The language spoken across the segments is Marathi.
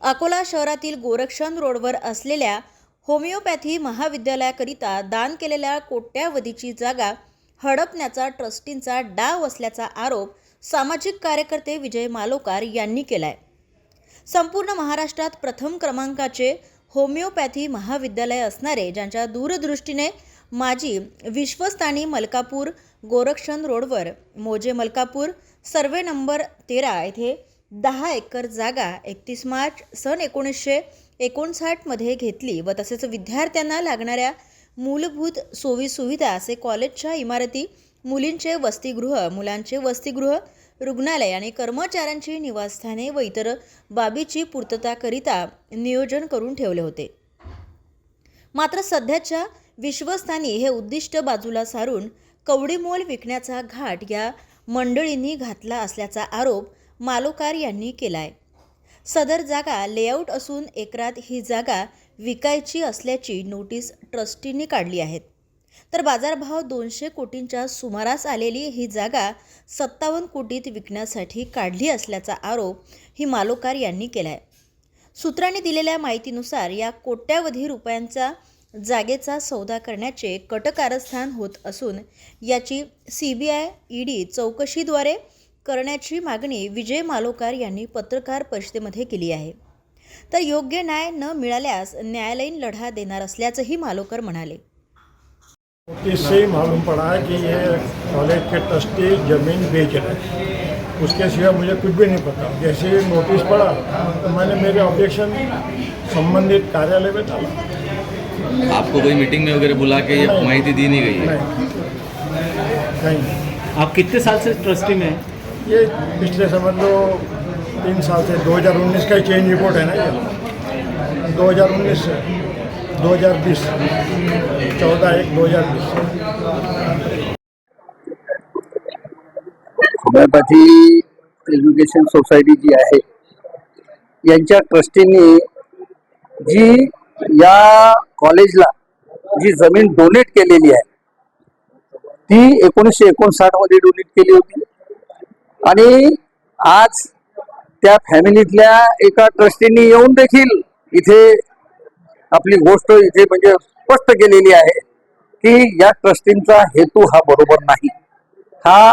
अकोला शहरातील गोरक्षण रोडवर असलेल्या होमिओपॅथी महाविद्यालयाकरिता दान केलेल्या कोट्यावधीची जागा हडपण्याचा ट्रस्टींचा डाव असल्याचा आरोप सामाजिक कार्यकर्ते विजय मालोकार यांनी केलाय. संपूर्ण महाराष्ट्रात प्रथम क्रमांकाचे होमिओपॅथी महाविद्यालय असणारे ज्यांच्या दूरदृष्टीने माजी विश्वस्तानी मलकापूर गोरक्षण रोडवर मोजे मलकापूर सर्वे नंबर तेरा येथे दहा एकर जागा एकतीस मार्च सन एकोणीसशे एकोणसाठमध्ये घेतली व तसेच विद्यार्थ्यांना लागणाऱ्या मूलभूत सोयीसुविधा असे कॉलेजच्या इमारती मुलींचे वसतिगृह मुलांचे वसतिगृह रुग्णालय आणि कर्मचाऱ्यांची निवासस्थाने व इतर बाबीची पूर्तताकरिता नियोजन करून ठेवले होते. मात्र सध्याच्या विश्वस्थानी हे उद्दिष्ट बाजूला सारून कवडीमोल विकण्याचा घाट या मंडळींनी घातला असल्याचा आरोप मालोकार यांनी केला आहे सदर जागा लेआउट असून एकरात ही जागा विकायची असल्याची नोटीस ट्रस्टींनी काढली आहेत. तर बाजारभाव दोनशे कोटींच्या सुमारास आलेली ही जागा सत्तावन्न कोटीत विकण्यासाठी काढली असल्याचा आरोप ही मालोकार यांनी केला आहे सूत्रांनी दिलेल्या माहितीनुसार या कोट्यावधी रुपयांचा जागेचा सौदा करण्याचे कटकारस्थान होत असून याची सी बी आय ईडी चौकशीद्वारे करण्याची मागणी विजय मालोकार यांनी पत्रकार परिषदेमध्ये केली आहे. तर योग्य न्याय न मिळाल्यास न्यायालयीन लढा देणार असल्याचंही मालोकर म्हणाले. मालूम पड़ा है कि ये कॉलेज के ट्रस्टी ज़मीन बेच रहे हैं। उसके सिवा मुझे कुछ भी नहीं पता। जैसे ही नोटिस पड़ा तो मैंने मेरे ऑब्जेक्शन संबंधित कार्यालय में डाला। आपको कोई मीटिंग में वगैरह बुला के। माहिती दी नहीं गई है? नहीं। नहीं। आप कितने साल से ट्रस्टी में हैं? ये पिछले समझ लो तीन साल से 2019 का ही चेंज रिपोर्ट है ना ये। 2019 से 2020 चौदह एक 2020 होमिओपॅथी एज्युकेशन सोसायटी जी आहे, यांच्या ट्रस्टींनी जी या कॉलेजला जी ज़मीन डोनेट केलेली आहे, ती एकोणीसशे एकोणसाठ मध्ये डोनेट केली होती. आणि आज त्या फॅमिलीतल्या एका ट्रस्टींनी येऊन देखील इथे आपली गोष्ट इथे म्हणजे स्पष्ट केलेली आहे की या ट्रस्टींचा हेतू हा बरोबर नाही. हा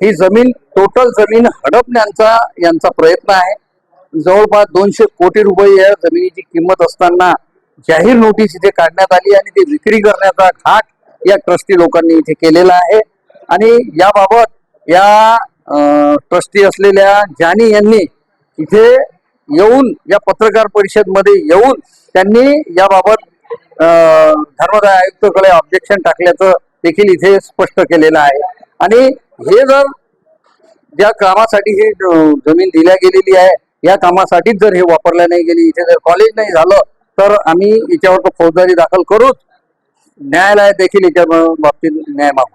ही जमीन टोटल जमीन हडपण्याचा यांचा प्रयत्न आहे. जवळपास दोनशे कोटी रुपये या जमिनीची किंमत असताना जाहीर नोटीस इथे काढण्यात आली आणि ती विक्री करण्याचा घाट या ट्रस्टी लोकांनी इथे केलेला आहे. आणि याबाबत या ट्रस्टी असलेल्या जानी यांनी इथे येऊन या पत्रकार परिषदमध्ये येऊन त्यांनी याबाबत धर्मदाय आयुक्तकडे ऑब्जेक्शन टाकल्याचं देखील इथे स्पष्ट केलेलं आहे. आणि हे जर ज्या कामासाठी ही जमीन दिल्या गेलेली आहे या कामासाठीच जर हे वापरल्या नाही गेली इथे जर कॉलेज नाही झालं तर आम्ही याच्यावर तो फौजदारी दाखल करूच. न्यायालयात देखील याच्या बाबतीत न्याय मागू.